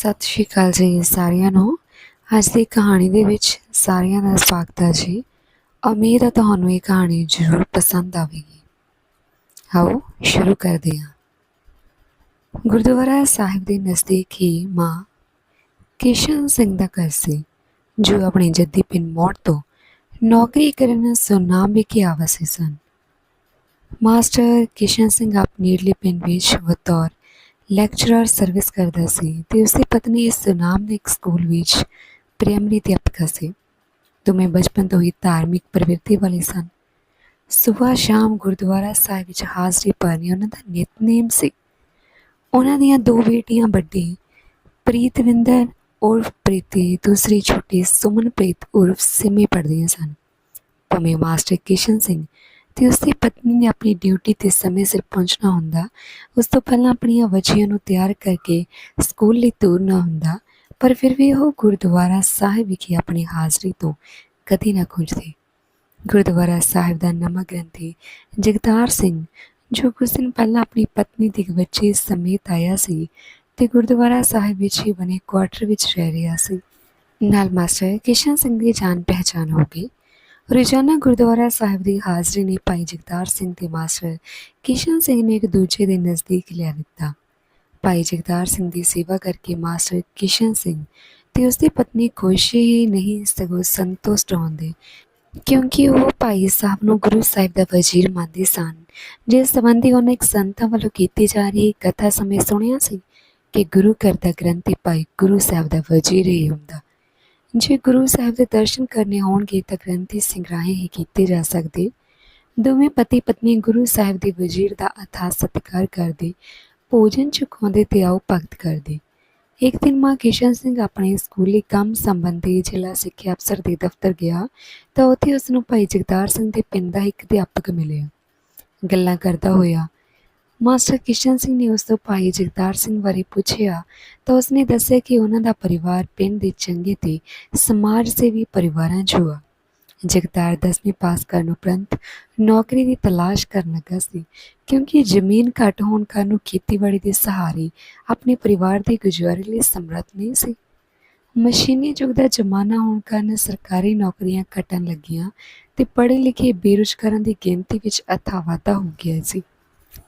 ਸਤਿ ਸ਼੍ਰੀ ਅਕਾਲ ਜੀ ਸਾਰਿਆਂ ਨੂੰ। ਅੱਜ ਦੀ ਕਹਾਣੀ ਦੇ ਵਿੱਚ ਸਾਰਿਆਂ ਦਾ ਸਵਾਗਤ ਹੈ ਜੀ। ਉਮੀਦ ਹੈ ਤੁਹਾਨੂੰ ਇਹ ਕਹਾਣੀ ਜ਼ਰੂਰ ਪਸੰਦ ਆਵੇਗੀ। ਆਓ ਸ਼ੁਰੂ ਕਰਦੇ ਹਾਂ। ਗੁਰਦੁਆਰਾ ਸਾਹਿਬ ਦੇ ਨਜ਼ਦੀਕ ਹੀ ਮਾਂ ਕਿਸ਼ਨ ਸਿੰਘ ਦਾ ਘਰ ਸੀ, ਜੋ ਆਪਣੇ ਜੱਦੀ ਪਿੰਡ ਮੋੜ ਤੋਂ ਨੌਕਰੀ ਕਰਨ ਸੁਨਾਮ ਵਿਖੇ ਆਵਾਸੀ ਸਨ। ਮਾਸਟਰ ਕਿਸ਼ਨ ਸਿੰਘ ਆਪਣੇ ਨੇੜਲੇ ਪਿੰਡ ਵਿੱਚ ਬਤੌਰ ਲੈਕਚਰਰ ਸਰਵਿਸ ਕਰਦਾ ਸੀ ਤੇ ਉਸਦੀ ਪਤਨੀ ਇਸ ਨਾਮ ਦੇ ਇੱਕ ਸਕੂਲ ਵਿੱਚ ਪ੍ਰਾਇਮਰੀ ਅਧਿਆਪਕਾ ਸੀ। ਦੋਵੇਂ ਬਚਪਨ ਤੋਂ ਹੀ ਧਾਰਮਿਕ ਪ੍ਰਵਿਰਤੀ ਵਾਲੇ ਸਨ। ਸਵੇਰ ਸ਼ਾਮ ਗੁਰਦੁਆਰਾ ਸਾਹਿਬ ਵਿੱਚ ਹਾਜ਼ਰੀ ਭਰਨੀ ਉਹਨਾਂ ਦਾ ਨਿਤਨੇਮ ਸੀ। ਉਹਨਾਂ ਦੀਆਂ ਦੋ ਬੇਟੀਆਂ ਵੱਡੀ, ਪ੍ਰੀਤਵਿੰਦਰ ਉਰਫ ਪ੍ਰੀਤੀ, ਦੂਸਰੀ ਛੋਟੀ ਸੁਮਨਪ੍ਰੀਤ ਉਰਫ ਸਿਮੀ ਪੜ੍ਹਦੀਆਂ ਸਨ। ਭਾਵੇਂ ਮਾਸਟਰ ਕਿਸ਼ਨ ਸਿੰਘ ਤੇ ਉਸਦੀ ਪਤਨੀ ਨੇ ਆਪਣੀ ਡਿਊਟੀ ਤੇ ਸਮੇਂ ਸਿਰ ਪਹੁੰਚਣਾ ਹੁੰਦਾ, ਉਸ ਤੋਂ ਪਹਿਲਾਂ ਆਪਣੀਆਂ ਬੱਚੀਆਂ ਨੂੰ ਤਿਆਰ ਕਰਕੇ ਸਕੂਲ ਲਈ ਤੁਰਨਾ ਹੁੰਦਾ, ਪਰ ਫਿਰ ਵੀ ਉਹ ਗੁਰਦੁਆਰਾ ਸਾਹਿਬ ਵਿਖੇ ਆਪਣੀ ਹਾਜ਼ਰੀ ਤੋਂ ਕਦੀ ਨਾ ਖੁੰਝਦੇ। ਗੁਰਦੁਆਰਾ ਸਾਹਿਬ ਦਾ ਨਵਾਂ ਗ੍ਰੰਥੀ ਜਗਤਾਰ ਸਿੰਘ, ਜੋ ਕੁਝ ਦਿਨ ਪਹਿਲਾਂ ਆਪਣੀ ਪਤਨੀ ਦੀ ਇੱਕ ਸਮੇਤ ਆਇਆ ਸੀ ਤੇ ਗੁਰਦੁਆਰਾ ਸਾਹਿਬ ਵਿੱਚ ਹੀ ਬਣੇ ਕੁਆਟਰ ਵਿੱਚ ਰਹਿ ਰਿਹਾ ਸੀ। ਨਾਲ ਮਾਸਟਰ ਕਿਸ਼ਨ ਸਿੰਘ ਦੀ ਜਾਣ ਪਹਿਚਾਨ ਹੋ ਗਈ। ਰੋਜ਼ਾਨਾ ਗੁਰਦੁਆਰਾ ਸਾਹਿਬ ਦੀ ਹਾਜ਼ਰੀ ਨੇ ਭਾਈ ਜਗਤਾਰ ਸਿੰਘ ਤੇ ਮਾਸਟਰ ਕਿਸ਼ਨ ਸਿੰਘ ਨੇ ਇੱਕ ਦੂਜੇ ਦੇ ਨਜ਼ਦੀਕ ਲਿਆ ਦਿੱਤਾ। ਭਾਈ ਜਗਤਾਰ ਸਿੰਘ ਦੀ ਸੇਵਾ ਕਰਕੇ ਮਾਸਟਰ ਕਿਸ਼ਨ ਸਿੰਘ ਤੇ ਉਸਦੀ ਪਤਨੀ ਖੁਸ਼ ਹੀ ਨਹੀਂ, ਸਗੋਂ ਸੰਤੁਸ਼ਟ ਹੁੰਦੇ। ਕਿਉਂਕਿ ਉਹ ਭਾਈ ਸਾਹਿਬ ਨੂੰ ਗੁਰੂ ਸਾਹਿਬ ਦਾ ਵਜ਼ੀਰ ਮੰਨਦੇ ਸਨ। ਜਿਸ ਸੰਬੰਧੀ ਉਹਨਾਂ ਇੱਕ ਸੰਤਾਂ ਵੱਲੋਂ ਕੀਤੀ ਜਾ ਰਹੀ ਕਥਾ ਸਮੇਂ ਸੁਣਿਆ ਸੀ ਕਿ ਗੁਰੂ ਘਰ ਦਾ ਗ੍ਰੰਥੀ ਭਾਈ ਗੁਰੂ ਸਾਹਿਬ ਦਾ ਵਜ਼ੀਰ ਹੀ ਹੁੰਦਾ। ਜੇ ਗੁਰੂ ਸਾਹਿਬ ਦੇ ਦਰਸ਼ਨ ਕਰਨੇ ਹੋਣਗੇ ਤਾਂ ਗ੍ਰੰਥੀ ਸਿੰਘ ਰਾਹੀਂ ਹੀ ਕੀਤੇ ਜਾ ਸਕਦੇ। ਦੋਵੇਂ ਪਤੀ ਪਤਨੀ ਗੁਰੂ ਸਾਹਿਬ ਦੇ ਵਜ਼ੀਰ ਦਾ ਅਥਾਹ ਸਤਿਕਾਰ ਕਰਦੇ, ਭੋਜਨ ਚੁਕਾਉਂਦੇ ਤੇ ਆਓ ਭਗਤ ਕਰਦੇ। ਇੱਕ ਦਿਨ ਮਾਂ ਕਿਸ਼ਨ ਸਿੰਘ ਆਪਣੇ ਸਕੂਲੀ ਕੰਮ ਸੰਬੰਧੀ ਜ਼ਿਲ੍ਹਾ ਸਿੱਖਿਆ ਅਫਸਰ ਦੇ ਦਫ਼ਤਰ ਗਿਆ ਤਾਂ ਉੱਥੇ ਉਸ ਨੂੰ ਭਾਈ ਜਗਤਾਰ ਸਿੰਘ ਦੇ ਪਿੰਡ ਦਾ ਇੱਕ ਅਧਿਆਪਕ ਮਿਲਿਆ। ਗੱਲਾਂ ਕਰਦਾ ਹੋਇਆ ਮਾਸਟਰ ਕਿਸ਼ਨ ਸਿੰਘ ਨੇ ਉਸ ਤੋਂ ਭਾਈ ਜਗਤਾਰ ਸਿੰਘ ਬਾਰੇ ਪੁੱਛਿਆ ਤਾਂ ਉਸਨੇ ਦੱਸਿਆ ਕਿ ਉਹਨਾਂ ਦਾ ਪਰਿਵਾਰ ਪਿੰਡ ਦੇ ਚੰਗੇ ਤੇ ਸਮਾਜ ਸੇਵੀ ਪਰਿਵਾਰਾਂ ਚੋਂ ਆ ਜਗਤਾਰ 10ਵੀਂ ਪਾਸ ਕਰਨ ਉਪਰੰਤ ਨੌਕਰੀ ਦੀ ਤਲਾਸ਼ ਕਰਨ ਲੱਗਾ ਸੀ ਕਿਉਂਕਿ ਜ਼ਮੀਨ ਘੱਟ ਹੋਣ ਕਾਰਨ ਖੇਤੀਬਾੜੀ ਦੇ ਸਹਾਰੇ ਆਪਣੇ ਪਰਿਵਾਰ ਦੇ ਗੁਜ਼ਾਰੇ ਲਈ ਸਮਰੱਥ ਨਹੀਂ ਸੀ। ਮਸ਼ੀਨੀ ਯੁੱਗ ਦਾ ਜ਼ਮਾਨਾ ਹੋਣ ਕਾਰਨ ਸਰਕਾਰੀ ਨੌਕਰੀਆਂ ਘਟਣ ਲੱਗੀਆਂ ਤੇ ਪੜ੍ਹੇ ਲਿਖੇ ਬੇਰੁਜ਼ਗਾਰਾਂ ਦੀ ਗਿਣਤੀ ਵਿੱਚ ਅਥਾਹ ਵਾਧਾ ਹੋ ਗਿਆ ਸੀ।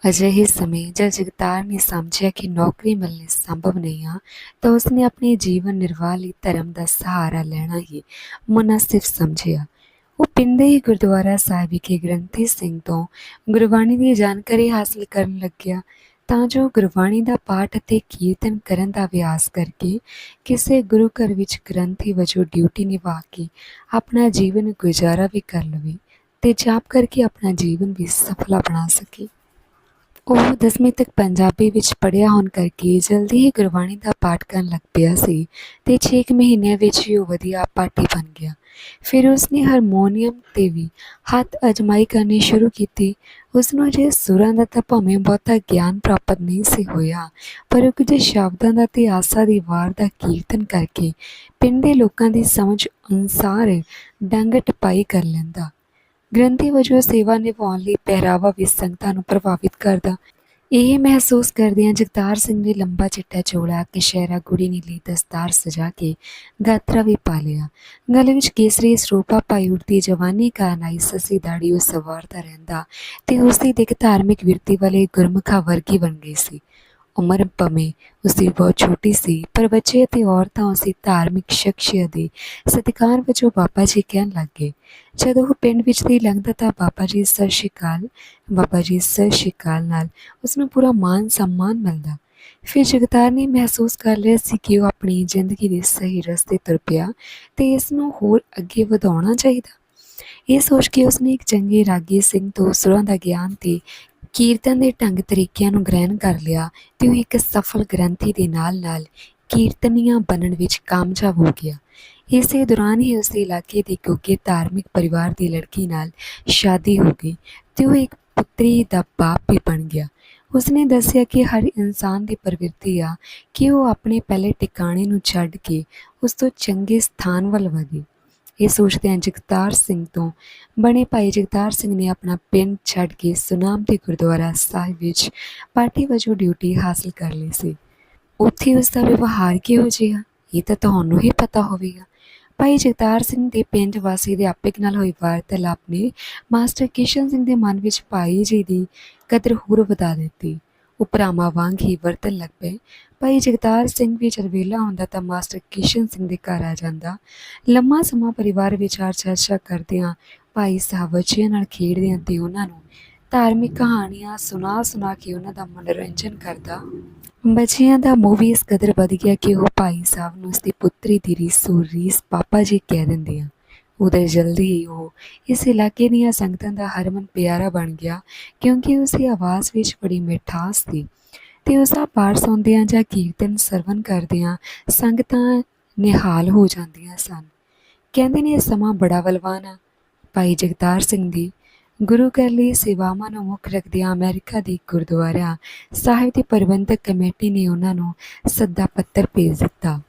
ਅਜਿਹੇ ਸਮੇਂ ਜਦ ਜਗਤਾਰ ਨੇ ਸਮਝਿਆ ਕਿ ਨੌਕਰੀ ਮਿਲਣੀ ਸੰਭਵ ਨਹੀਂ ਆ, ਤਾਂ ਉਸਨੇ ਆਪਣੇ ਜੀਵਨ ਨਿਰਵਾਹ ਲਈ ਧਰਮ ਦਾ ਸਹਾਰਾ ਲੈਣਾ ਹੀ ਮੁਨਾਸਿਬ ਸਮਝਿਆ। ਉਹ ਪਿੰਡ ਹੀ ਗੁਰਦੁਆਰਾ ਸਾਹਿਬ ਵਿਖੇ ਗ੍ਰੰਥੀ ਸਿੰਘ ਤੋਂ ਗੁਰਬਾਣੀ ਦੀ ਜਾਣਕਾਰੀ ਹਾਸਲ ਕਰਨ ਲੱਗਿਆ, ਤਾਂ ਜੋ ਗੁਰਬਾਣੀ ਦਾ ਪਾਠ ਅਤੇ ਕੀਰਤਨ ਕਰਨ ਦਾ ਅਭਿਆਸ ਕਰਕੇ ਕਿਸੇ ਗੁਰੂ ਘਰ ਵਿੱਚ ਗ੍ਰੰਥੀ ਵਜੋਂ ਡਿਊਟੀ ਨਿਭਾ ਕੇ ਆਪਣਾ ਜੀਵਨ ਗੁਜ਼ਾਰਾ ਵੀ ਕਰ ਲਵੇ ਤੇ ਜਾਪ ਕਰਕੇ ਆਪਣਾ ਜੀਵਨ ਵੀ ਸਫਲਾ ਬਣਾ ਸਕੇ। ਉਹ 10ਵੀਂ ਤੱਕ ਪੰਜਾਬੀ ਵਿੱਚ ਪੜ੍ਹਿਆ ਹੋਣ ਕਰਕੇ ਜਲਦੀ ਹੀ ਗੁਰਬਾਣੀ ਦਾ ਪਾਠ ਕਰਨ ਲੱਗ ਪਿਆ ਸੀ ਤੇ 6 ਮਹੀਨਿਆਂ ਵਿੱਚ ਹੀ ਉਹ ਵਧੀਆ ਪਾਠੀ ਬਣ ਗਿਆ। ਫਿਰ ਉਸਨੇ ਹਾਰਮੋਨੀਅਮ ਤੇ ਵੀ ਹੱਥ ਅਜਮਾਈ ਕਰਨੀ ਸ਼ੁਰੂ ਕੀਤੀ। ਉਸ ਨੂੰ ਜੇ ਸੁਰਾਂ ਦਾ ਤਾਂ ਭਾਵੇਂ ਬਹੁਤਾ ਗਿਆਨ ਪ੍ਰਾਪਤ ਨਹੀਂ ਸੀ ਹੋਇਆ, ਪਰ ਉਹ ਕੁਝ ਸ਼ਬਦਾਂ ਦਾ ਤੇ ਆਸਾ ਦੀ ਵਾਰ ਦਾ ਕੀਰਤਨ ਕਰਕੇ ਪਿੰਡ ਦੇ ਲੋਕਾਂ ਦੀ ਸਮਝ ਅਨੁਸਾਰ ਡੰਗ ਟਪਾਈ ਕਰ ਲੈਂਦਾ। ਗ੍ਰੰਥੀ ਵਜੋਂ ਸੇਵਾ ਨਿਭਾਉਣ ਲਈ ਪਹਿਰਾਵਾ ਵੀ ਸੰਗਤਾਂ ਨੂੰ ਪ੍ਰਭਾਵਿਤ ਕਰਦਾ। ਇਹ ਮਹਿਸੂਸ ਕਰਦਿਆਂ ਜਗਤਾਰ ਸਿੰਘ ਨੇ ਲੰਬਾ ਚਿੱਟਾ ਚੋਲਾ ਕਿਸ਼ਹਿਰਾ ਗੁੜੀ ਨੀਲੀ ਦਸਤਾਰ ਸਜਾ ਕੇ ਗਾਤਰਾ ਵੀ ਪਾ ਲਿਆ। ਗਲੇ ਵਿੱਚ ਕੇਸਰੀ ਸਰੂਪਾ ਪਾਈ ਉੜਦੀ ਜਵਾਨੀ ਕਾਰਨ ਆਈ ਸੱਸੀ ਦਾੜੀ ਉਹ ਸਵਾਰਦਾ ਰਹਿੰਦਾ ਤੇ ਉਸ ਦੀ ਦਿੱਖ ਧਾਰਮਿਕ ਵਿਰਤੀ ਵਾਲੇ ਗੁਰਮੁਖਾ ਵਰਗੀ ਬਣ ਗਈ ਸੀ। ਉਮਰ ਭਵੇਂ ਉਸਦੀ ਬਹੁਤ ਛੋਟੀ ਸੀ, ਪਰ ਬੱਚੇ ਅਤੇ ਔਰਤਾਂ ਉਸੇ ਧਾਰਮਿਕ ਸ਼ਖਸੀਅਤ ਦੇ ਸਤਿਕਾਰ ਵਜੋਂ ਬਾਬਾ ਜੀ ਕਹਿਣ ਲੱਗੇ ਜਦੋਂ ਉਹ ਪਿੰਡ ਵਿੱਚ ਦੀ ਲੰਘਦਾ ਤਾਂ ਬਾਬਾ ਜੀ ਸਤਿ ਸ਼੍ਰੀ ਅਕਾਲ, ਬਾਬਾ ਜੀ ਸਤਿ ਸ਼੍ਰੀ ਅਕਾਲ ਨਾਲ ਉਸ ਨੂੰ ਪੂਰਾ ਮਾਨ ਸਨਮਾਨ ਮਿਲਦਾ। ਫਿਰ ਜਗਤਾਰ ਨੇ ਮਹਿਸੂਸ ਕਰ ਲਿਆ ਸੀ ਕਿ ਉਹ ਆਪਣੀ ਜ਼ਿੰਦਗੀ ਦੇ ਸਹੀ ਰਸਤੇ ਤੁਰ ਪਿਆ ਤੇ ਇਸ ਨੂੰ ਹੋਰ ਅੱਗੇ ਵਧਾਉਣਾ ਚਾਹੀਦਾ। ਇਹ ਸੋਚ ਕੇ ਉਸਨੇ ਇੱਕ ਚੰਗੇ ਰਾਗੀ ਸਿੰਘ ਤੋਂ ਸੁਰਾਂ ਦਾ ਗਿਆਨ ਤੇ ਕੀਰਤਨ ਦੇ ਢੰਗ ਤਰੀਕਿਆਂ ਨੂੰ ਗ੍ਰਹਿਣ ਕਰ ਲਿਆ ਤੇ ਉਹ ਇੱਕ ਸਫਲ ਗ੍ਰੰਥੀ ਦੇ ਨਾਲ-ਨਾਲ ਕੀਰਤਨੀਆਂ ਬਣਨ ਵਿੱਚ ਕਾਮਯਾਬ ਹੋ ਗਿਆ। ਇਸੇ ਦੌਰਾਨ ਹੀ ਉਸ ਦੇ ਇਲਾਕੇ ਦੇ ਕੋਕੇ ਧਾਰਮਿਕ ਪਰਿਵਾਰ ਦੀ ਲੜਕੀ ਨਾਲ ਸ਼ਾਦੀ ਹੋ ਗਈ ਤੇ ਉਹ ਇੱਕ ਪੁੱਤਰੀ ਦਾ ਬਾਪ ਵੀ ਬਣ ਗਿਆ। ਉਸਨੇ ਦੱਸਿਆ ਕਿ ਹਰ ਇਨਸਾਨ ਦੀ ਪ੍ਰਵਿਰਤੀ ਆ ਕਿ ਉਹ ਆਪਣੇ ਪਹਿਲੇ ਟਿਕਾਣੇ ਨੂੰ ਛੱਡ ਕੇ ਉਸ ਤੋਂ ਚੰਗੇ ਸਥਾਨ ਵੱਲ ਵਧੇ। ਇਹ ਸੋਚਦਿਆਂ ਜਗਤਾਰ ਸਿੰਘ ਤੋਂ ਬਣੇ ਭਾਈ ਜਗਤਾਰ ਸਿੰਘ ਨੇ ਆਪਣਾ ਪਿੰਡ ਛੱਡ ਕੇ ਸੁਨਾਮ ਦੇ ਗੁਰਦੁਆਰਾ ਸਾਹਿਬ ਵਿੱਚ ਪਾਰਟੀ ਵਜੋਂ ਡਿਊਟੀ ਹਾਸਲ ਕਰ ਲਈ ਸੀ। ਉੱਥੇ ਉਸ ਦਾ ਵਿਵਹਾਰ ਕਿਹੋ ਜਿਹਾ, ਇਹ ਤਾਂ ਤੁਹਾਨੂੰ ਹੀ ਪਤਾ ਹੋਵੇਗਾ। ਭਾਈ ਜਗਤਾਰ ਸਿੰਘ ਦੇ ਪਿੰਡ ਵਾਸੀ ਅਧਿਆਪਕ ਨਾਲ ਹੋਈ ਵਾਰਤਾਲਾਪ ਨੇ ਮਾਸਟਰ ਕਿਸ਼ਨ ਸਿੰਘ ਦੇ ਮਨ ਵਿੱਚ ਭਾਈ ਜੀ ਦੀ ਕਦਰ ਹੋਰ ਵਧਾ ਦਿੱਤੀ। ਉਹ ਭਰਾਵਾਂ ਵਾਂਗ ਹੀ ਵਰਤਣ ਲੱਗ ਪਏ। ਭਾਈ ਜਗਤਾਰ ਸਿੰਘ ਵੀ ਜਦ ਵੇਲਾ ਹੁੰਦਾ ਤਾਂ ਮਾਸਟਰ ਕਿਸ਼ਨ ਸਿੰਘ ਦੇ ਘਰ ਆ ਜਾਂਦਾ। ਲੰਮਾ ਸਮਾਂ ਪਰਿਵਾਰ ਵਿਚਾਰ ਚਰਚਾ ਕਰਦਿਆਂ ਭਾਈ ਸਾਹਿਬ ਬੱਚਿਆਂ ਨਾਲ ਖੇਡਦਿਆਂ ਤੇ ਉਹਨਾਂ ਨੂੰ ਧਾਰਮਿਕ ਕਹਾਣੀਆਂ ਸੁਣਾ ਸੁਣਾ ਕੇ ਉਹਨਾਂ ਦਾ ਮਨੋਰੰਜਨ ਕਰਦਾ। ਬੱਚਿਆਂ ਦਾ ਮੋਹ ਵੀ ਇਸ ਕਦਰ ਵਧ ਗਿਆ ਕਿ ਉਹ ਭਾਈ ਸਾਹਿਬ ਨੂੰ ਉਸਦੀ ਪੁੱਤਰੀ ਦੀ ਰੀਸ ਪਾਪਾ ਜੀ ਕਹਿ ਦਿੰਦੇ ਆ। ਉਧਰ ਜਲਦੀ ਹੀ ਉਹ ਇਸ ਇਲਾਕੇ ਦੀਆਂ ਸੰਗਤਾਂ ਦਾ ਹਰਮਨ ਪਿਆਰਾ ਬਣ ਗਿਆ ਕਿਉਂਕਿ ਉਸ ਦੀ ਆਵਾਜ਼ ਵਿੱਚ ਬੜੀ ਮਿਠਾਸ ਸੀ। ਤੇ ਉਸ ਦਾ ਪਾਠ ਸੁਣਦਿਆਂ ਜਾਂ ਕੀਰਤਨ ਸਰਵਨ ਕਰਦਿਆਂ ਸੰਗਤਾਂ ਨਿਹਾਲ ਹੋ ਜਾਂਦੀਆਂ ਸਨ। ਕਹਿੰਦੇ ਨੇ, ਇਹ ਸਮਾਂ ਬੜਾ ਬਲਵਾਨ ਆ। ਭਾਈ ਜਗਤਾਰ ਸਿੰਘ ਦੀ ਗੁਰੂ ਘਰ ਲਈ ਸੇਵਾਵਾਂ ਨੂੰ ਮੁੱਖ ਰੱਖਦਿਆਂ ਅਮਰੀਕਾ ਦੀ ਗੁਰਦੁਆਰਾ ਸਾਹਿਬ ਦੀ ਪ੍ਰਬੰਧਕ ਕਮੇਟੀ ਨੇ ਉਹਨਾਂ ਨੂੰ ਸੱਦਾ ਪੱਤਰ ਭੇਜ ਦਿੱਤਾ।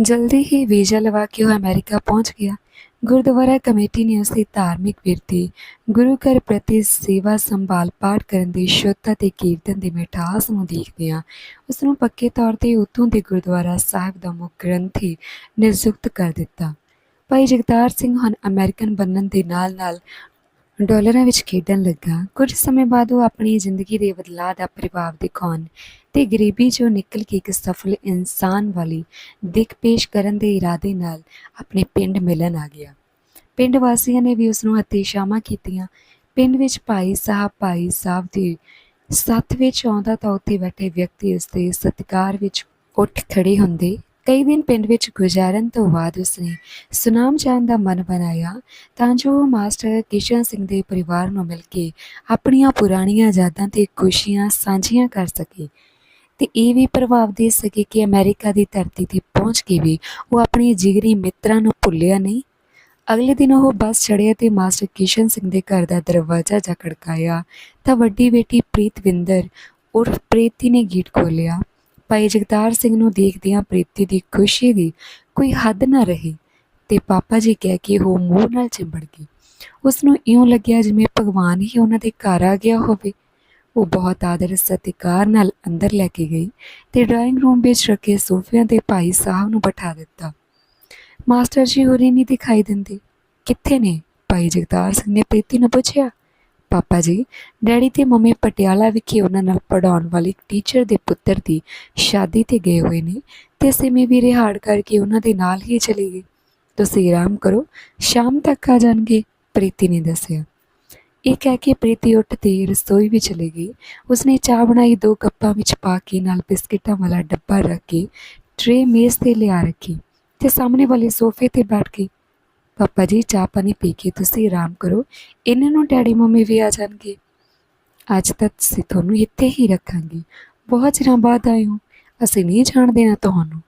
ਜਲਦੀ ਹੀ ਵੀਜ਼ਾ ਲਵਾ ਕੇ ਉਹ ਅਮਰੀਕਾ ਪਹੁੰਚ ਗਿਆ। ਗੁਰਦੁਆਰਾ ਕਮੇਟੀ ਨੇ ਉਸ ਦੀ ਧਾਰਮਿਕ ਵਿਰਤੀ ਗੁਰੂ ਘਰ ਪ੍ਰਤੀ ਸੇਵਾ ਸੰਭਾਲ ਪਾਠ ਕਰਨ ਦੀ ਸ਼ੁੱਧਤਾ ਤੇ ਕੀਰਤਨ ਦੀ ਮਿਠਾਸ ਨੂੰ ਦੇਖਦਿਆਂ ਉਸ ਨੂੰ ਪੱਕੇ ਤੌਰ ਤੇ ਉੱਥੋਂ ਦੇ ਗੁਰਦੁਆਰਾ ਸਾਹਿਬ ਦਾ ਮੁੱਖ ਗ੍ਰੰਥੀ ਨਿਯੁਕਤ ਕਰ ਦਿੱਤਾ। ਭਾਈ ਜਗਤਾਰ ਸਿੰਘ ਹਨ ਅਮਰੀਕਨ ਬੰਨਣ ਦੇ ਨਾਲ-ਨਾਲ ਡਾਲਰਾਂ ਵਿੱਚ ਖੇਡਣ ਲੱਗਾ, ਕੁਝ ਸਮੇਂ ਬਾਅਦ ਉਹ ਆਪਣੀ ਜ਼ਿੰਦਗੀ ਦੇ ਬਦਲਾਅ ਦਾ ਪ੍ਰਭਾਵ ਦਿਖਾਉਣ ਤੇ ਗਰੀਬੀ ਚੋਂ ਨਿਕਲ ਕੇ ਇੱਕ ਸਫਲ ਇਨਸਾਨ ਵਾਲੀ ਦਿੱਖ ਪੇਸ਼ ਕਰਨ ਦੇ ਇਰਾਦੇ ਨਾਲ ਆਪਣੇ ਪਿੰਡ ਮਿਲਣ ਆ ਗਿਆ। ਪਿੰਡ ਵਾਸੀਆਂ ਨੇ ਵੀ ਉਸ ਨੂੰ ਹੱਥੀ ਕੀਤੀਆਂ। ਪਿੰਡ ਵਿੱਚ ਭਾਈ ਸਾਹਿਬ ਭਾਈ ਸਾਹਿਬ ਦੀ ਸੱਥ ਵਿੱਚ ਆਉਂਦਾ ਤਾਂ ਉੱਥੇ ਬੈਠੇ ਵਿਅਕਤੀ ਉਸ ਦੇ ਸਤਿਕਾਰ ਵਿੱਚ ਉੱਠ ਖੜੇ ਹੁੰਦੇ ਕਈ ਦਿਨ ਪਿੰਡ ਵਿੱਚ ਗੁਜ਼ਾਰਨ ਤੋਂ ਬਾਅਦ ਉਸਨੇ ਸੁਨਾਮ ਜਾਣ ਦਾ ਮਨ ਬਣਾਇਆ, ਤਾਂ ਜੋ ਉਹ ਮਾਸਟਰ ਕਿਸ਼ਨ ਸਿੰਘ ਦੇ ਪਰਿਵਾਰ ਨੂੰ ਮਿਲ ਕੇ ਆਪਣੀਆਂ ਪੁਰਾਣੀਆਂ ਯਾਦਾਂ ਤੇ ਖੁਸ਼ੀਆਂ ਸਾਂਝੀਆਂ ਕਰ ਸਕੇ। ਤੇ ਇਹ ਵੀ ਪ੍ਰਭਾਵ ਦੇ ਸਕੇ ਕਿ ਅਮਰੀਕਾ ਦੀ ਧਰਤੀ ਤੇ ਪਹੁੰਚ ਕੇ ਵੀ ਉਹ ਆਪਣੇ ਜਿਗਰੀ ਮਿੱਤਰਾਂ ਨੂੰ ਭੁੱਲਿਆ ਨਹੀਂ। ਅਗਲੇ ਦਿਨ ਉਹ ਬੱਸ ਚੜ੍ਹਿਆ ਤੇ ਮਾਸਟਰ ਕਿਸ਼ਨ ਸਿੰਘ ਦੇ ਘਰ ਦਾ ਦਰਵਾਜ਼ਾ ਜਾ ਖੜਕਾਇਆ, ਤਾਂ ਵੱਡੀ ਬੇਟੀ ਪ੍ਰੀਤਵਿੰਦਰ ਉਰਫ ਪ੍ਰੀਤੀ ਨੇ ਗੇਟ ਖੋਲ੍ਹਿਆ। ਭਾਈ ਜਗਤਾਰ ਸਿੰਘ ਨੂੰ ਦੇਖਦਿਆਂ ਪ੍ਰੀਤੀ ਦੀ ਖੁਸ਼ੀ ਦੀ ਕੋਈ ਹੱਦ ਨਾ ਰਹੀ ਤੇ ਪਾਪਾ ਜੀ ਕਹਿ ਕੇ ਉਹ ਮੂੰਹ ਨਾਲ ਚਿੰਬੜ ਗਈ। ਉਸ ਨੂੰ ਇਉਂ ਲੱਗਿਆ ਜਿਵੇਂ ਭਗਵਾਨ ਹੀ ਉਹਨਾਂ ਦੇ ਘਰ ਆ ਗਿਆ ਹੋਵੇ। ਉਹ ਬਹੁਤ ਆਦਰ ਸਤਿਕਾਰ ਨਾਲ ਅੰਦਰ ਲੈ ਕੇ ਗਈ ਤੇ ਡਰਾਇੰਗ ਰੂਮ ਵਿੱਚ ਰੱਖੇ ਸੋਫਿਆਂ ਤੇ ਭਾਈ ਸਾਹਿਬ ਨੂੰ ਬਿਠਾ ਦਿੱਤਾ। ਮਾਸਟਰ ਜੀ ਹੋਰੀ ਨਹੀਂ ਦਿਖਾਈ ਦਿੰਦੇ। ਕਿੱਥੇ ਨੇ? ਭਾਈ ਜਗਤਾਰ ਸਿੰਘ ਨੇ ਪ੍ਰੀਤੀ ਨੂੰ ਪੁੱਛਿਆ। ਪਾਪਾ ਜੀ, ਡੈਡੀ ਤੇ ਮੰਮੀ ਪਟਿਆਲਾ ਵਿਖੇ ਉਹਨਾਂ ਨਾਲ ਪੜਾਉਣ ਵਾਲੀ ਟੀਚਰ ਦੇ ਪੁੱਤਰ ਦੀ ਸ਼ਾਦੀ ਤੇ ਗਏ ਹੋਏ ਨੇ ਤੇ ਸਿਮੀ ਵੀ ਰਿਹਾੜ ਕਰਕੇ ਉਹਨਾਂ ਦੇ ਨਾਲ ਹੀ ਚਲੀ ਗਈ। ਤੁਸੀਂ ਆਰਾਮ ਕਰੋ, ਸ਼ਾਮ ਤੱਕ ਆ ਜਾਣਗੇ, ਪ੍ਰੀਤੀ ਨੇ ਦੱਸਿਆ। ਇਹ ਕਹਿ ਕੇ ਪ੍ਰੀਤੀ ਉੱਠ ਤੇ ਰਸੋਈ ਵਿੱਚ ਚਲੀ ਗਈ। ਉਸਨੇ ਚਾਹ ਬਣਾਈ, ਦੋ ਕੱਪਾਂ ਵਿੱਚ ਪਾ ਕੇ ਨਾਲ ਬਿਸਕਿਟਾਂ ਵਾਲਾ ਡੱਬਾ ਰੱਖ ਕੇ ਟਰੇ ਮੇਜ਼ ਤੇ ਲਿਆ ਰੱਖੀ ਤੇ ਸਾਹਮਣੇ ਵਾਲੇ ਸੋਫੇ ਤੇ ਬੈਠ ਗਈ ਪਾਪਾ ਜੀ ਚਾਹ ਪਾਣੀ ਪੀ ਕੇ ਤੁਸੀਂ ਆਰਾਮ ਕਰੋ ਇਹਨਾਂ ਨੂੰ ਡੈਡੀ ਮੰਮੀ ਵੀ ਆ ਜਾਣਗੇ ਅੱਜ ਤੱਕ ਅਸੀਂ ਤੁਹਾਨੂੰ ਇੱਥੇ ਹੀ ਰੱਖਾਂਗੇ ਬਹੁਤ ਚਿਰਾਂ ਬਾਅਦ ਆਏ ਹੋ ਅਸੀਂ ਨਹੀਂ ਜਾਣਦੇ ਨਾ ਤੁਹਾਨੂੰ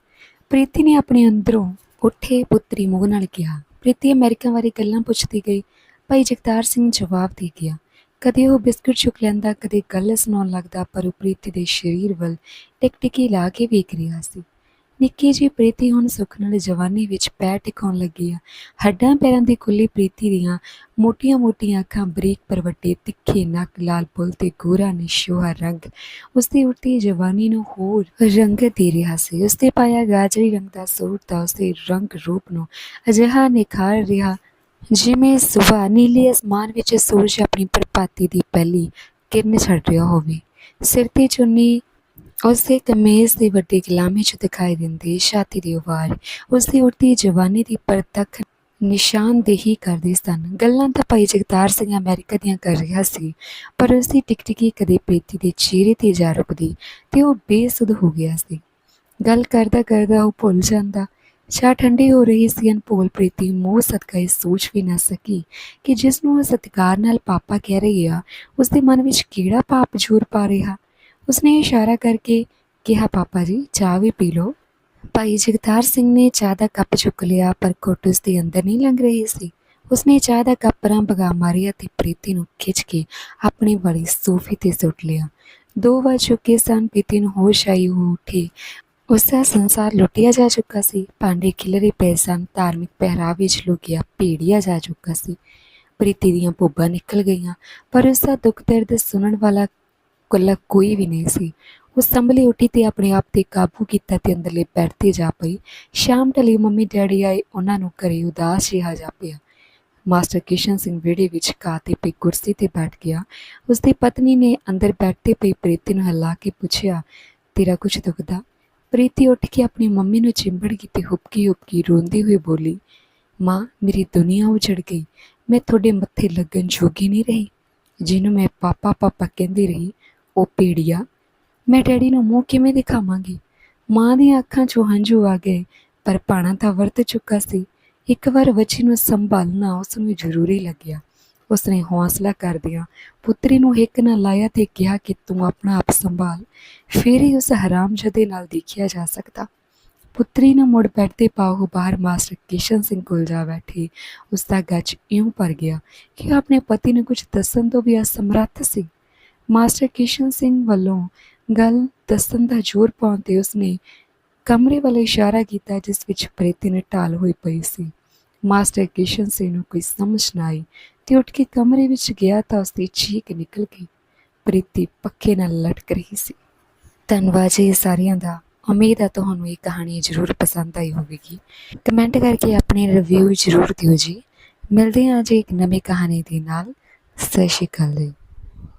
ਪ੍ਰੀਤੀ ਨੇ ਆਪਣੇ ਅੰਦਰੋਂ ਉੱਠੇ ਪੁੱਤਰੀ ਮੂੰਹ ਨਾਲ ਕਿਹਾ ਪ੍ਰੀਤੀ ਅਮਰੀਕਾ ਬਾਰੇ ਗੱਲਾਂ ਪੁੱਛਦੀ ਗਈ ਭਾਈ ਜਗਤਾਰ ਸਿੰਘ ਜਵਾਬ ਦੇ ਗਿਆ ਕਦੇ ਉਹ ਬਿਸਕੁਟ ਚੁੱਕ ਲੈਂਦਾ ਕਦੇ ਗੱਲ ਸੁਣਾਉਣ ਲੱਗਦਾ ਪਰ ਉਹ ਪ੍ਰੀਤੀ ਦੇ ਸਰੀਰ ਵੱਲ ਟਿਕਟਿਕੀ ਲਾ ਕੇ ਵੇਖ ਰਿਹਾ ਸੀ ਨਿੱਕੀ ਜੀ ਪ੍ਰੀਤੀ ਹੁਣ ਸੁੱਖ ਨਾਲ ਜਵਾਨੀ ਵਿੱਚ ਪੈਰ ਟਿਕਾਉਣ ਲੱਗੀ ਆ। ਹੱਡਾਂ ਪੈਰਾਂ ਦੀ ਖੁੱਲੀ ਪ੍ਰੀਤੀ ਦੀਆਂ ਮੋਟੀਆਂ-ਮੋਟੀਆਂ ਅੱਖਾਂ ਬਰੀਕ ਪਰ ਵੱਡੇ ਤਿੱਖੇ ਨੱਕ, ਲਾਲ ਬੁੱਲ ਤੇ ਗੋਰਾ ਨਿਸ਼ੋਹਾ ਰੰਗ। ਉਸਦੀ ਉੱਠੀ ਜਵਾਨੀ ਨੂੰ ਹੋਰ ਰੰਗ ਦੇ ਰਿਹਾ ਸੀ। ਉਸਦੇ ਪਾਇਆ ਗਾਜਰੀ ਰੰਗ ਦਾ ਸੂਟ ਤਾਂ ਉਸਦੇ ਰੰਗ ਰੂਪ ਨੂੰ ਅਜਿਹਾ ਨਿਖਾਰ ਰਿਹਾ ਜਿਵੇਂ ਸੁਬਹ ਨੀਲੇ ਅਸਮਾਨ ਵਿੱਚ ਸੂਰਜ ਆਪਣੀ ਪ੍ਰਭਾਤੀ ਦੀ ਪਹਿਲੀ ਕਿਰਨ ਛੱਡ ਰਿਹਾ ਹੋਵੇ। ਸਿਰ ਤੇ ਚੁੰਨੀ ਉਸ ਦੇ ਕਮੀਜ਼ ਦੀ ਵੱਡੀ ਗੁਲਾਮੀ ਚ ਦਿਖਾਈ ਦਿੰਦੀ ਛਾਤੀ ਦੀ ਉਵਾਰ ਉਸਦੀ ਉੱਠਦੀ ਜਵਾਨੀ ਦੀ ਪਰਤੱਖ ਨਿਸ਼ਾਨਦੇਹੀ ਕਰਦੇ ਸਨ। ਗੱਲਾਂ ਤਾਂ ਭਾਈ ਜਗਤਾਰ ਸਿੰਘ ਅਮਰੀਕਾ ਦੀਆਂ ਕਰ ਰਿਹਾ ਸੀ, ਪਰ ਉਸਦੀ ਟਿਕਟਿਕੀ ਕਦੇ ਪ੍ਰੀਤੀ ਦੇ ਚਿਹਰੇ ਤੇ ਜਾ ਰੁਕਦੀ ਤੇ ਉਹ ਬੇਸੁੱਧ ਹੋ ਗਿਆ ਸੀ। ਗੱਲ ਕਰਦਾ ਕਰਦਾ ਉਹ ਭੁੱਲ ਜਾਂਦਾ ਚਾਹ ਠੰਡੀ ਹੋ ਰਹੀ ਸੀ, ਅਨਪੋਲ ਪ੍ਰੀਤੀ ਮੋਹ ਸਦਕਾ ਇਹ ਸੋਚ ਵੀ ਨਾ ਸਕੀ ਕਿ ਜਿਸ ਨੂੰ ਉਹ ਸਤਿਕਾਰ ਨਾਲ ਪਾਪਾ ਕਹਿ ਰਹੀ ਆ ਉਸ ਦੇ ਮਨ ਵਿੱਚ ਕਿਹੜਾ ਪਾਪ ਜ਼ੋਰ ਪਾ ਰਿਹਾ? ਉਸਨੇ ਇਸ਼ਾਰਾ ਕਰਕੇ ਕਿਹਾ, ਪਾਪਾ ਜੀ, ਚਾਹ ਵੀ ਪੀ ਲਓ। ਭਾਈ ਜਗਤਾਰ ਸਿੰਘ ਨੇ ਚਾਹ ਦਾ ਕੱਪ ਚੁੱਕ ਲਿਆ, ਪਰ ਘੁੱਟ ਉਸ ਦੇ ਅੰਦਰ ਨਹੀਂ ਲੰਘ ਰਹੀ ਸੀ। ਉਸਨੇ ਚਾਹ ਦਾ ਕੱਪ ਪਰਾਂ ਬਗਾ ਮਾਰਿਆ ਤੇ ਪ੍ਰੀਤੀ ਨੂੰ ਖਿੱਚ ਕੇ ਆਪਣੇ ਵਾਲੀ ਸੋਫੇ ਤੇ ਸੁੱਟ ਲਿਆ। ਦੋ ਵਾਰ ਚੁੱਕੇ ਸਨ, ਪ੍ਰੀਤੀ ਨੂੰ ਹੋਸ਼ ਆਈ ਉਹ ਉੱਠੀ। ਉਸਦਾ ਸੰਸਾਰ ਲੁੱਟਿਆ ਜਾ ਚੁੱਕਾ ਸੀ। ਭਾਂਡੇ ਖਿਲਰੇ ਪਏ ਸਨ, ਧਾਰਮਿਕ ਪਹਿਰਾਵੇ ਵਿੱਚ ਲੁਕਿਆ, ਭੇੜਿਆ ਜਾ ਚੁੱਕਾ ਸੀ। ਪ੍ਰੀਤੀ ਦੀਆਂ ਭੁੱਬਾਂ ਨਿਕਲ ਗਈਆਂ, ਪਰ ਉਸਦਾ ਦੁੱਖ ਦਰਦ ਸੁਣਨ ਵਾਲਾ ਕੁੱਲਾ ਕੋਈ ਵੀ ਨਹੀਂ ਸੀ। ਉਹ ਸੰਭਲੀ ਉੱਠੀ ਤੇ ਆਪਣੇ ਆਪ ਤੇ ਕਾਬੂ ਕੀਤਾ ਤੇ ਅੰਦਰਲੇ ਬੈੱਡ ਤੇ ਜਾ ਪਈ। ਸ਼ਾਮ ਢਲੀ ਮੰਮੀ ਡੈਡੀ ਆਏ, ਉਹਨਾਂ ਨੂੰ ਘਰੇ ਉਦਾਸ ਜਿਹਾ ਜਾ ਪਿਆ। ਮਾਸਟਰ ਕਿਸ਼ਨ ਸਿੰਘ ਵਿਹੜੇ ਵਿੱਚ ਘਾਹ ਪਈ ਕੁਰਸੀ ਤੇ ਬੈਠ ਗਿਆ। ਉਸਦੀ ਪਤਨੀ ਨੇ ਅੰਦਰ ਬੈਠਦੇ ਪਈ ਪ੍ਰੀਤੀ ਨੂੰ ਹਿਲਾ ਕੇ ਪੁੱਛਿਆ, ਤੇਰਾ ਕੁਝ ਦੁਖਦਾ? ਪ੍ਰੀਤੀ ਉੱਠ ਕੇ ਆਪਣੀ ਮੰਮੀ ਨੂੰ ਚਿੰਬੜ ਗਈ ਤੇ ਹੁਬਕੀ ਹੁਬਕੀ ਰੋਂਦੀ ਹੋਈ ਬੋਲੀ, ਮਾਂ, ਮੇਰੀ ਦੁਨੀਆ ਉਜੜ ਗਈ। ਮੈਂ ਤੁਹਾਡੇ ਮੱਥੇ ਲੱਗਣ ਜੋਗੀ ਨਹੀਂ ਰਹੀ, ਜਿਹਨੂੰ ਮੈਂ ਪਾਪਾ ਪਾਪਾ ਕਹਿੰਦੀ ਰਹੀ। ਉਹ ਪੀੜੀਆ, ਮੈਂ ਡੈਡੀ ਨੂੰ ਮੂੰਹ ਕਿਵੇਂ ਦਿਖਾਵਾਂਗੀ? ਮਾਂ ਦੀਆਂ ਅੱਖਾਂ 'ਚੋਂ ਹੰਝੂ ਆ ਗਏ, ਪਰ ਪਾਣਾ ਤਾਂ ਵਰਤ ਚੁੱਕਾ ਸੀ। ਇੱਕ ਵਾਰ ਬੱਚੀ ਨੂੰ ਸੰਭਾਲਣਾ ਉਸ ਨੂੰ ਜ਼ਰੂਰੀ ਲੱਗਿਆ। ਉਸਨੇ ਹੌਸਲਾ ਕਰਦਿਆਂ ਪੁੱਤਰੀ ਨੂੰ ਹਿੱਕ ਨਾਲ ਲਾਇਆ ਤੇ ਕਿਹਾ ਕਿ ਤੂੰ ਆਪਣਾ ਆਪ ਸੰਭਾਲ। ਫਿਰ ਹੀ ਉਸ ਹਰਾਮਜ਼ਦੇ ਨਾਲ ਦੇਖਿਆ ਜਾ ਸਕਦਾ। ਪੁੱਤਰੀ ਨੂੰ ਮੁੜ ਬੈਠ ਤੇ ਪਾਉ ਬਾਹਰ ਮਾਸਟਰ ਕਿਸ਼ਨ ਸਿੰਘ ਕੋਲ ਜਾ ਬੈਠੀ। ਉਸ ਦਾ ਗੱਜ ਇਉਂ ਭਰ ਗਿਆ ਕਿ ਆਪਣੇ ਪਤੀ ਨੂੰ ਕੁਝ ਦੱਸਣ ਤੋਂ ਵੀ ਅਸਮਰੱਥ ਸੀ। ਮਾਸਟਰ ਕਿਸ਼ਨ ਸਿੰਘ ਵੱਲੋਂ ਗੱਲ ਦੱਸਣ ਦਾ ਜ਼ੋਰ ਪਾਉਣ ਤੇ ਉਸਨੇ ਕਮਰੇ ਵੱਲ ਇਸ਼ਾਰਾ ਕੀਤਾ, ਜਿਸ ਵਿੱਚ ਪ੍ਰੀਤੀ ਨੇ ਢਾਲ ਹੋਈ ਪਈ ਸੀ। ਮਾਸਟਰ ਕਿਸ਼ਨ ਸਿੰਘ ਨੂੰ ਕੋਈ ਸਮਝ ਨਾ ਆਈ ਤੇ ਉੱਠ ਕੇ ਕਮਰੇ ਵਿੱਚ ਗਿਆ ਤਾਂ ਉਸਦੀ ਚੀਕ ਨਿਕਲ ਗਈ। ਪ੍ਰੀਤੀ ਪੱਖੇ ਨਾਲ ਲਟਕ ਰਹੀ ਸੀ। ਧੰਨਵਾਦ ਜੀ ਸਾਰਿਆਂ ਦਾ। ਉਮੀਦ ਹੈ ਤੁਹਾਨੂੰ ਇਹ ਕਹਾਣੀ ਜ਼ਰੂਰ ਪਸੰਦ ਆਈ ਹੋਵੇਗੀ। ਕਮੈਂਟ ਕਰਕੇ ਆਪਣੇ ਰਿਵਿਊ ਜ਼ਰੂਰ ਦਿਓ ਜੀ। ਮਿਲਦੇ ਹਾਂ ਜੀ ਇੱਕ ਨਵੀਂ ਕਹਾਣੀ ਦੇ ਨਾਲ। ਸਤਿ ਸ਼੍ਰੀ ਅਕਾਲ ਜੀ।